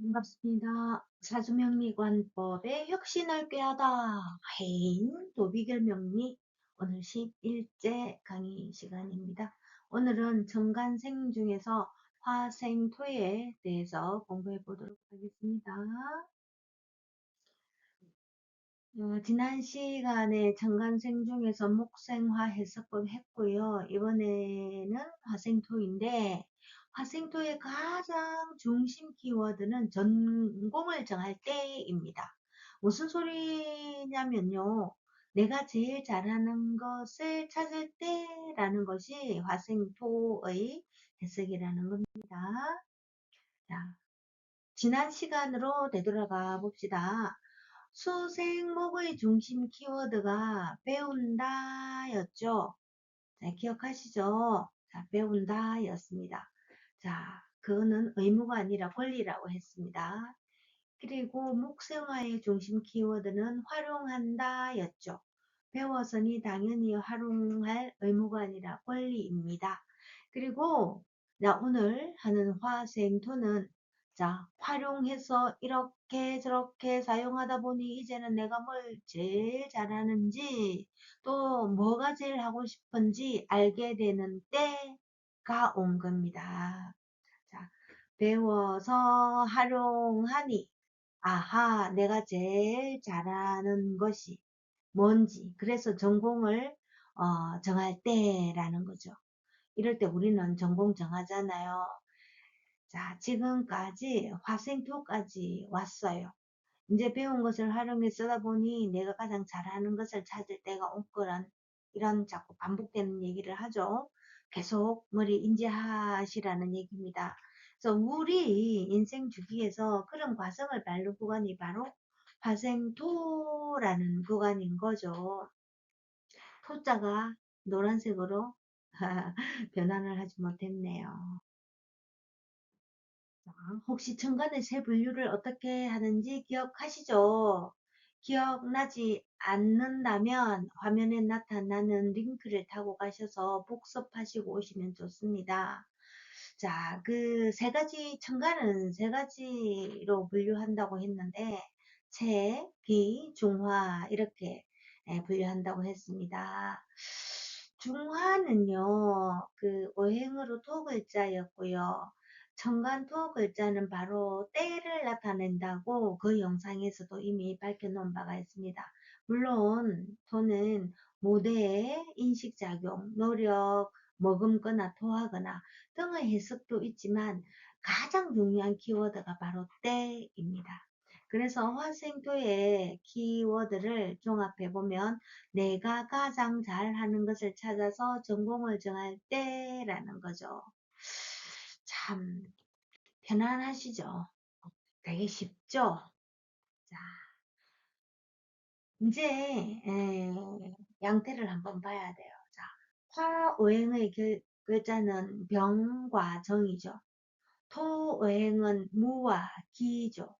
반갑습니다. 사주명리관법의 혁신을 꾀하다. 해인 도비결명리 오늘 11째 강의 시간입니다. 오늘은 정관생 중에서 화생토에 대해서 공부해 보도록 하겠습니다. 어, 지난 시간에 정관생 중에서 목생화 해석법 했고요. 이번에는 화생토인데 화생토의 가장 중심 키워드는 전공을 정할 때입니다. 무슨 소리냐면요. 내가 제일 잘하는 것을 찾을 때라는 것이 화생토의 해석이라는 겁니다. 자, 지난 시간으로 되돌아가 봅시다. 수생목의 중심 키워드가 배운다 였죠. 자, 기억하시죠? 자, 배운다 였습니다. 자, 그거는 의무가 아니라 권리라고 했습니다. 그리고 목생화의 중심 키워드는 활용한다 였죠. 배워서니 당연히 활용할 의무가 아니라 권리입니다. 그리고 자, 오늘 하는 화생토는 자, 활용해서 이렇게 저렇게 사용하다 보니 이제는 내가 뭘 제일 잘하는지 또 뭐가 제일 하고 싶은지 알게 되는 때가 온 겁니다. 자, 배워서 활용하니 아하, 내가 제일 잘하는 것이 뭔지 그래서 전공을 어, 정할 때라는 거죠. 이럴 때 우리는 전공 정하잖아요. 자, 지금까지 화생토까지 왔어요. 이제 배운 것을 활용해 쓰다 보니 내가 가장 잘하는 것을 찾을 때가 온 거란 이런 자꾸 반복되는 얘기를 하죠. 계속 머리 인지하시라는 얘기입니다. 그래서 우리 인생 주기에서 그런 과정을 밟는 구간이 바로 화생토라는 구간인 거죠. 토자가 노란색으로 변환을 하지 못했네요. 혹시 천간의 세 분류를 어떻게 하는지 기억하시죠? 기억나지 않는다면 화면에 나타나는 링크를 타고 가셔서 복습하시고 오시면 좋습니다. 자, 그 세 가지, 천간은 세 가지로 분류한다고 했는데, 체, 기, 중화, 이렇게 예, 분류한다고 했습니다. 중화는요, 그 오행으로 토글자였고요. 정관토 글자는 바로 때를 나타낸다고 그 영상에서도 이미 밝혀놓은 바가 있습니다. 물론 토는 모대의 인식작용, 노력, 머금거나 토하거나 등의 해석도 있지만 가장 중요한 키워드가 바로 때입니다. 그래서 화생토의 키워드를 종합해 보면 내가 가장 잘하는 것을 찾아서 전공을 정할 때라는 거죠. 참 편안하시죠? 되게 쉽죠? 자, 이제 에, 양태를 한번 봐야 돼요. 자, 화오행의 글자는 병과 정이죠. 토오행은 무와 기죠.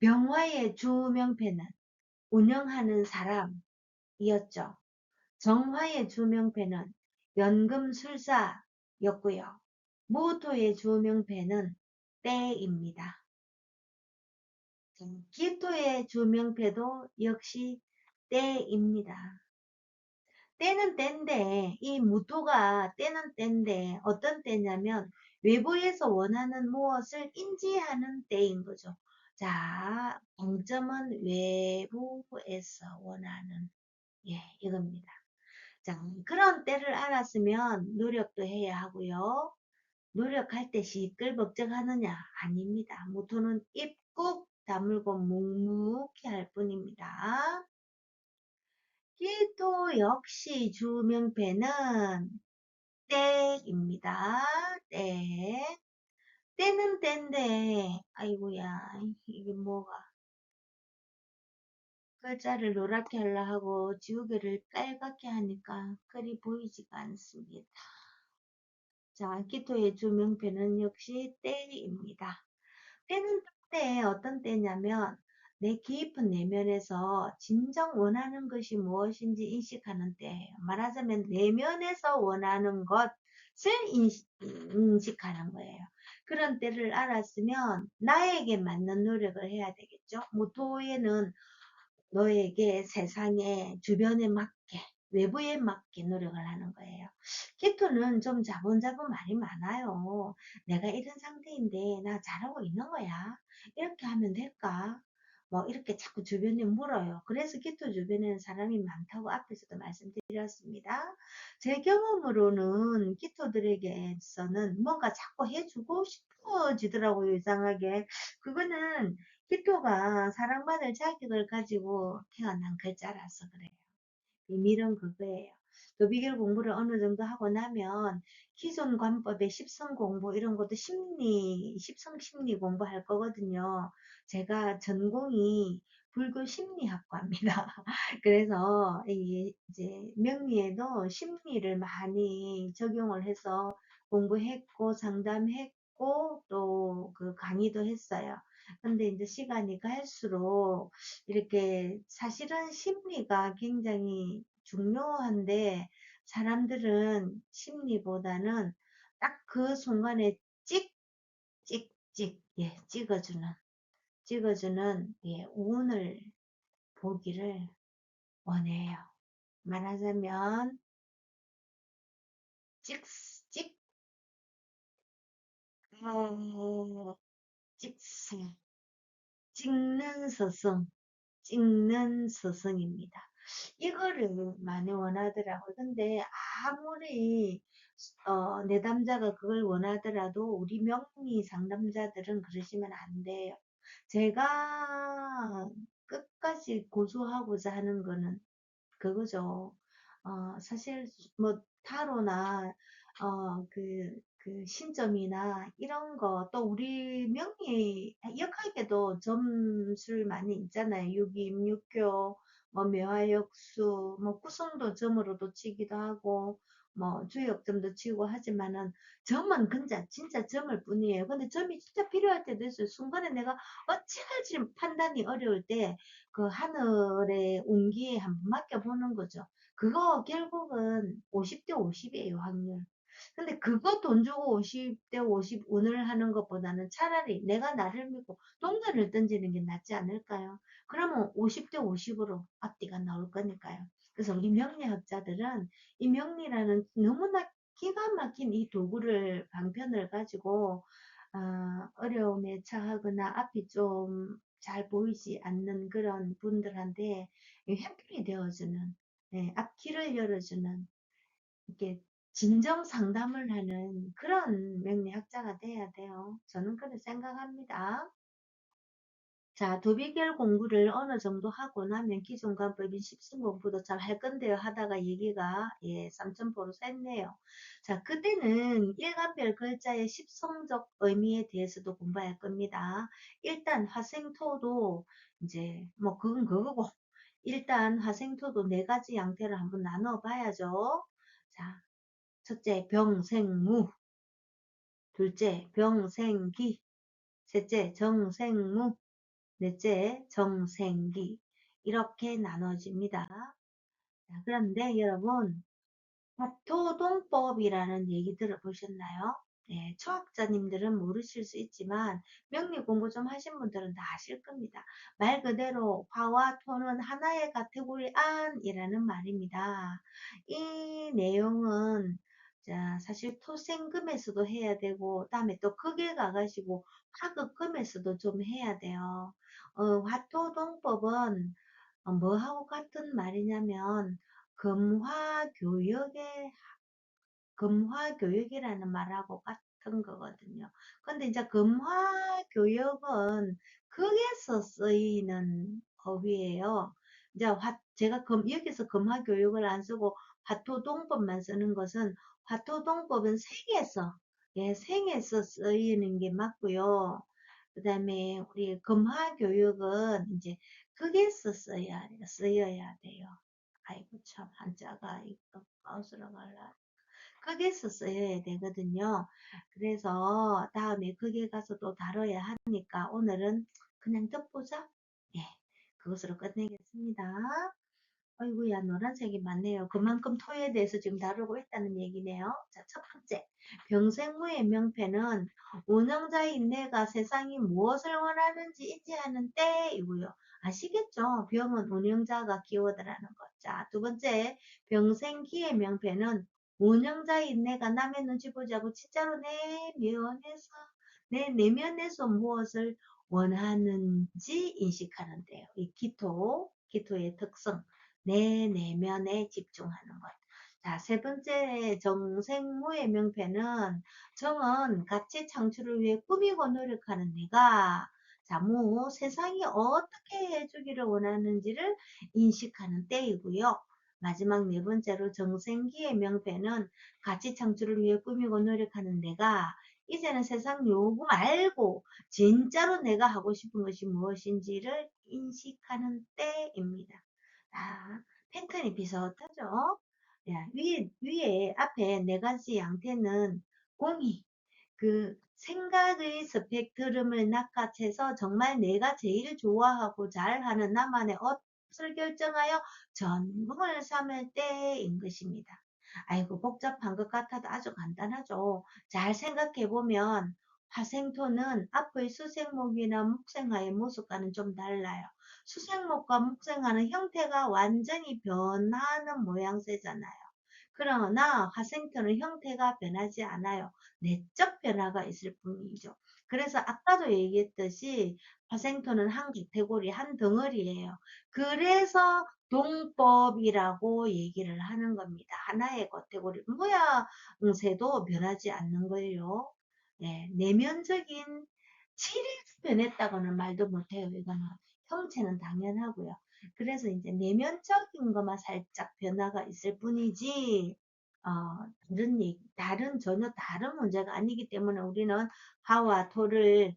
병화의 주명패는 운영하는 사람이었죠. 정화의 주명패는 연금술사였고요. 모토의 주명패는 때입니다. 기토의 주명패도 역시 때입니다. 때는 때인데 이 무토가 때는 때인데 어떤 때냐면 외부에서 원하는 무엇을 인지하는 때인 거죠. 자, 방점은 외부에서 원하는 예, 이겁니다. 자, 그런 때를 알았으면 노력도 해야 하고요. 노력할 때 시끌벅적하느냐? 아닙니다. 모토는 입국 다물고 묵묵히 할 뿐입니다. 기도 역시 주명패는 때입니다. 때. 때는 때인데, 아이고야, 이게 뭐가. 글자를 노랗게 하려 하고 지우개를 빨갛게 하니까 글이 보이지가 않습니다. 자, 기토의 주명패는 역시 때입니다. 때는 때 어떤 때냐면 내 깊은 내면에서 진정 원하는 것이 무엇인지 인식하는 때예요. 말하자면 내면에서 원하는 것을 인식, 하는 거예요. 그런 때를 알았으면 나에게 맞는 노력을 해야 되겠죠. 모토에는 너에게 세상에 주변에 맞게 외부에 맞게 노력을 하는 거예요. 키토는 좀 자본자본 말이 많아요. 내가 이런 상태인데 나 잘하고 있는 거야. 이렇게 하면 될까? 뭐 이렇게 자꾸 주변에 물어요. 그래서 키토 주변에는 사람이 많다고 앞에서도 말씀드렸습니다. 제 경험으로는 키토들에게서는 뭔가 자꾸 해주고 싶어지더라고요. 이상하게. 그거는 키토가 사랑받을 자격을 가지고 태어난 글자라서 그래요. 비밀은 그거예요. 도비결 공부를 어느 정도 하고 나면 기존 관법의 십성 공부 이런 것도 심리, 십성 심리 공부할 거거든요. 제가 전공이 불교 심리학과입니다. 그래서 이제 명리에도 심리를 많이 적용을 해서 공부했고 상담했고 또 그 강의도 했어요. 근데 이제 시간이 갈수록 이렇게 사실은 심리가 굉장히 중요한데 사람들은 심리보다는 딱 그 순간에 찍, 찍, 찍, 예, 찍어주는, 찍어주는, 예, 운을 보기를 원해요. 말하자면, 찍, 찍, 어, 찍스, 찍는 스승, 찍는 스승입니다. 이거를 많이 원하더라고요. 근데 아무리 어, 내담자가 그걸 원하더라도 우리 명리 상담자들은 그러시면 안 돼요. 제가 끝까지 고수하고자 하는 거는 그거죠. 어, 사실 뭐 타로나 어, 그, 그 신점이나 이런 거 또 우리 명리 역학에도 점술 많이 있잖아요. 육임, 육교, 뭐 매화역수, 뭐 구성도 점으로도 치기도 하고 뭐 주역점도 치고 하지만은 점은 근자 진짜 점을 뿐이에요. 근데 점이 진짜 필요할 때도 있어요. 순간에 내가 어찌할지 판단이 어려울 때 그 하늘의 운기에 한번 맡겨보는 거죠. 그거 결국은 50대 50이에요, 확률. 근데 그거 돈 주고 50대 50 운을 하는 것보다는 차라리 내가 나를 믿고 동전을 던지는 게 낫지 않을까요? 그러면 50대 50으로 앞뒤가 나올 거니까요. 그래서 우리 명리학자들은 이 명리라는 너무나 기가 막힌 이 도구를 방편을 가지고 어, 어려움에 처하거나 앞이 좀 잘 보이지 않는 그런 분들한테 햇불이 되어주는 네, 앞길을 열어주는 이렇게 진정 상담을 하는 그런 명리학자가 돼야 돼요. 저는 그렇게 생각합니다. 자, 도비결 공부를 어느 정도 하고 나면 기존 관법인 십승 공부도 잘 할 건데요. 하다가 얘기가 예, 3점포로 샜네요. 자, 그때는 일간별 글자의 십성적 의미에 대해서도 공부할 겁니다. 일단 화생토도 이제 뭐 그건 그거고 일단 화생토도 네 가지 양태를 한번 나눠 봐야죠. 자, 첫째 병생무 둘째 병생기 셋째 정생무 넷째 정생기 이렇게 나눠집니다. 자, 그런데 여러분 화토동법이라는 얘기 들어보셨나요? 네, 초학자님들은 모르실 수 있지만 명리 공부 좀 하신 분들은 다 아실 겁니다. 말 그대로 화와 토는 하나의 카테고리 안이라는 말입니다. 이 내용은 자, 사실 토생금에서도 해야 되고 다음에 또 크게 가가지고 화극금에서도 좀 해야 돼요. 어, 화토동법은 어, 뭐하고 같은 말이냐면 금화교역의 금화교역이라는 말하고 같은 거거든요. 근데 이제 금화교역은 극에서 쓰이는 법이에요. 이제 화, 제가 금, 여기서 금화교역을 안 쓰고 화토동법만 쓰는 것은 화토동법은 생에서 예, 생에서 쓰이는 게 맞고요. 그 다음에 우리 금화교육은 이제 극에서 써야, 쓰여야 돼요. 아이고 참 한자가 이거 마우스로 갈라 극에서 써야 되거든요. 그래서 다음에 극에 가서 또 다뤄야 하니까 오늘은 그냥 듣보자. 예, 그것으로 끝내겠습니다. 어이구야, 노란색이 많네요. 그만큼 토에 대해서 지금 다루고 있다는 얘기네요. 자, 첫 번째. 병생무의 명패는 운영자인 내가 세상이 무엇을 원하는지 인지하는 때이고요. 아시겠죠? 병은 운영자가 키워드라는 것. 자, 두 번째. 병생기의 명패는 운영자인 내가 남의 눈치 보지 않고 진짜로 내 면에서, 내 내면에서 무엇을 원하는지 인식하는데요. 이 기토, 기토의 특성. 내 내면에 집중하는 것. 자, 세 번째 정생무의 명패는 정은 가치 창출을 위해 꾸미고 노력하는 내가 자, 무 세상이 어떻게 해주기를 원하는지를 인식하는 때이고요. 마지막 네 번째로 정생기의 명패는 가치 창출을 위해 꾸미고 노력하는 내가 이제는 세상 요구 말고 진짜로 내가 하고 싶은 것이 무엇인지를 인식하는 때입니다. 아, 팽턴이 비슷하죠? 야, 위에, 위에 앞에 네 가지 양태는 공이 그 생각의 스펙트럼을 낚아채서 정말 내가 제일 좋아하고 잘하는 나만의 옷을 결정하여 전공을 삼을 때인 것입니다. 아이고 복잡한 것 같아도 아주 간단하죠. 잘 생각해 보면 화생토는 앞의 수생목이나 묵생화의 모습과는 좀 달라요. 수생목과 묵생화는 형태가 완전히 변하는 모양새잖아요. 그러나 화생토는 형태가 변하지 않아요. 내적 변화가 있을 뿐이죠. 그래서 아까도 얘기했듯이 화생토는 한 기태고리, 한 덩어리예요. 그래서 동법이라고 얘기를 하는 겁니다. 하나의 카테고리 모양새도 변하지 않는 거예요. 네, 내면적인 질이 변했다고는 말도 못해요. 이거는 형체는 당연하고요. 그래서 이제 내면적인 것만 살짝 변화가 있을 뿐이지 어, 다른 얘기, 다른 전혀 다른 문제가 아니기 때문에 우리는 화와 토를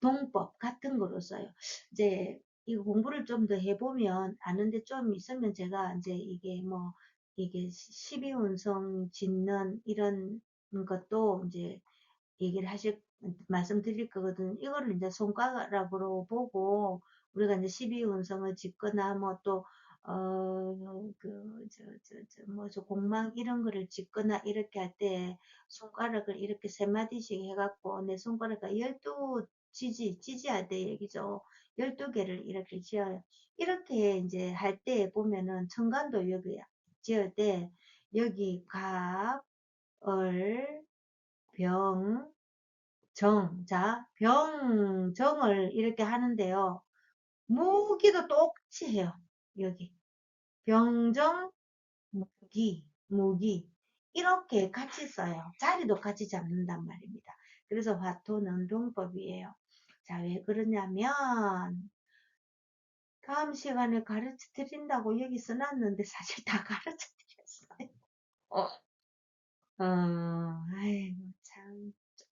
동법 같은 거로 써요. 이제 이 공부를 좀 더 해보면 아는데 좀 있으면 제가 이제 이게 뭐 이게 12운성 짓는 이런 것도 이제 얘기를 하실 말씀드릴 거거든. 이거를 이제 손가락으로 보고 우리가 이제 12운성을 짓거나 뭐또 어, 그, 저, 저, 저, 뭐, 저, 공망 이런 거를 짓거나 이렇게 할 때 손가락을 이렇게 세 마디씩 해갖고 내 손가락을 열두 지지, 지지할 때 얘기죠. 12개를 이렇게 지어요. 이렇게 이제 할 때 보면은 청간도 여기 지을 때 여기 갑, 을, 병, 정. 자, 병, 정을 이렇게 하는데요. 무기도 똑같이 해요. 여기. 병정, 무기, 무기. 이렇게 같이 써요. 자리도 같이 잡는단 말입니다. 그래서 화토는 동법이에요. 자, 왜 그러냐면, 다음 시간에 가르쳐 드린다고 여기 써놨는데 사실 다 가르쳐 드렸어요. 어, 어, 아이고, 참.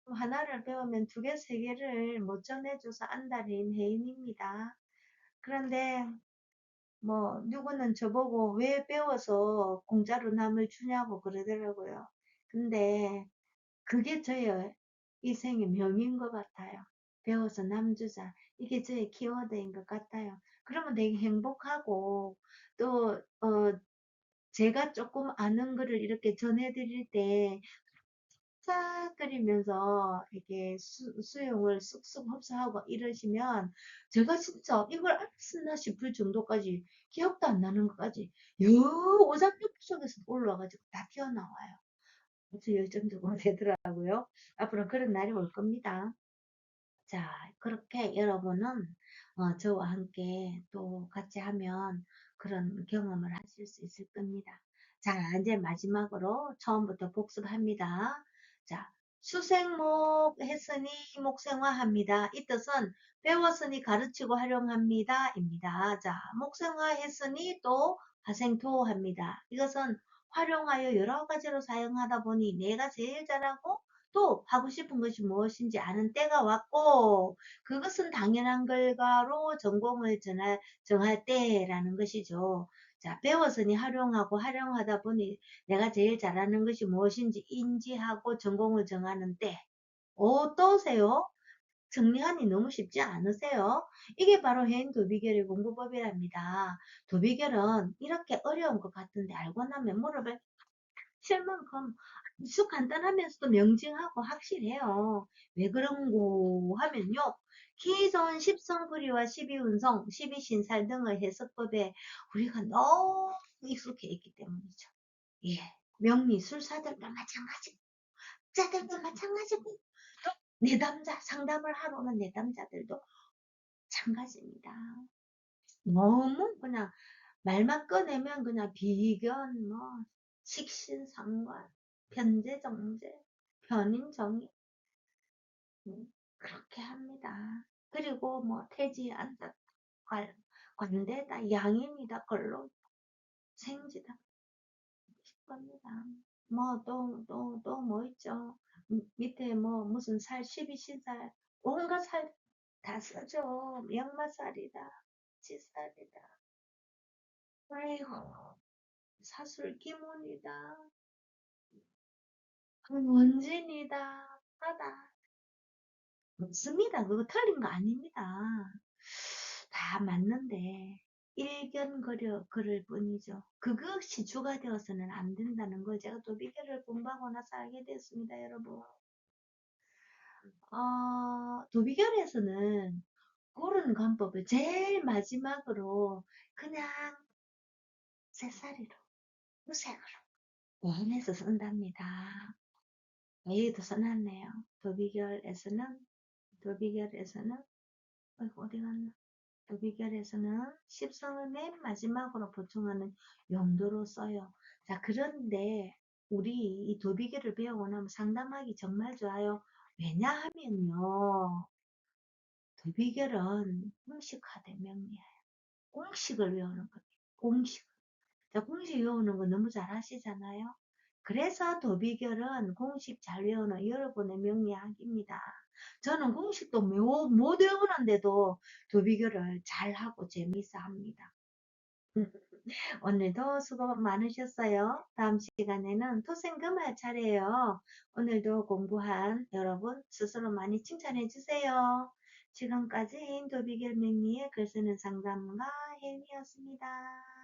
하나를 배우면 두 개, 세 개를 못 전해줘서 안달인 해인입니다. 그런데 뭐 누구는 저보고 왜 배워서 공짜로 남을 주냐고 그러더라고요. 근데 그게 저의 인생의 명인 것 같아요. 배워서 남 주자. 이게 저의 키워드인 것 같아요. 그러면 되게 행복하고 또 어, 제가 조금 아는 거를 이렇게 전해드릴 때 싹거리면서 이렇게 수, 수용을 쑥쑥 흡수하고 이러시면 제가 진짜 이걸 알았나 싶을 정도까지 기억도 안 나는 것까지 여 오장육 속에서 올라와가지고 다 튀어나와요. 아주 열정적으로 되더라고요. 앞으로 그런 날이 올 겁니다. 자, 그렇게 여러분은 어, 저와 함께 또 같이 하면 그런 경험을 하실 수 있을 겁니다. 자, 이제 마지막으로 처음부터 복습합니다. 자, 수생목 했으니 목생화합니다. 이 뜻은 배웠으니 가르치고 활용합니다. 입니다. 자, 목생화 했으니 또 화생토합니다. 이것은 활용하여 여러 가지로 사용하다 보니 내가 제일 잘하고 또 하고 싶은 것이 무엇인지 아는 때가 왔고 그것은 당연한 결과로 전공을 정할, 정할 때라는 것이죠. 자, 배웠으니 활용하고 활용하다 보니 내가 제일 잘하는 것이 무엇인지 인지하고 전공을 정하는 때. 어떠세요? 정리하니 너무 쉽지 않으세요? 이게 바로 해인 도 비결의 공부법이랍니다. 도비결은 이렇게 어려운 것 같은데 알고 나면 무릎을 칠 만큼 아주 간단하면서도 명징하고 확실해요. 왜 그런고 하면요. 기존 십성부리와 십이운성, 십이신살 등의 해석법에 우리가 너무 익숙해 있기 때문이죠. 예, 명리술사들도 마찬가지고, 자들도 마찬가지고, 내담자, 상담을 하러 오는 내담자들도 마찬가지입니다. 너무 그냥 말만 꺼내면 그냥 비견, 뭐, 식신상관, 편제정제, 편인정의, 음, 그렇게 합니다. 그리고 뭐, 태지, 안다, 관, 관대다, 양임이다, 걸로, 생지다. 겁니다. 뭐, 또, 또, 또 뭐 있죠? 음, 밑에 뭐, 무슨 살, 12신살, 온갖 살 다 써줘. 역마살이다, 지살이다. 아이고, 사술 기문이다. 원진이다. 하다. 맞습니다. 그거 틀린 거 아닙니다. 다 맞는데 일견거려 그럴 뿐이죠. 그것이 주가 되어서는 안 된다는 걸 제가 또 비결을 공부하고 나서 알게 됐습니다, 여러분. 어, 도비결에서는 그런 관법을 제일 마지막으로 그냥 새살이로, 무색으로 원해서 쓴답니다. 여기도 써놨네요. 도비결에서는, 도비결에서는, 어이구, 어디 갔나? 도비결에서는 십성을 맨 마지막으로 보충하는 용도로 써요. 자, 그런데 우리 이 도비결을 배우고 나면 상담하기 정말 좋아요. 왜냐하면요. 도비결은 공식화된 명리예요. 공식을 외우는 겁니다. 공식. 자, 공식 외우는 거 너무 잘 하시잖아요. 그래서 도비결은 공식 잘 외우는 여러분의 명리학입니다. 저는 공식도 못, 못 외우는데도 도비결을 잘 하고 재미있어 합니다. 오늘도 수고 많으셨어요. 다음 시간에는 토생금 할 차례예요. 오늘도 공부한 여러분 스스로 많이 칭찬해 주세요. 지금까지 도비결 명리의 글 쓰는 상담가 혜미였습니다.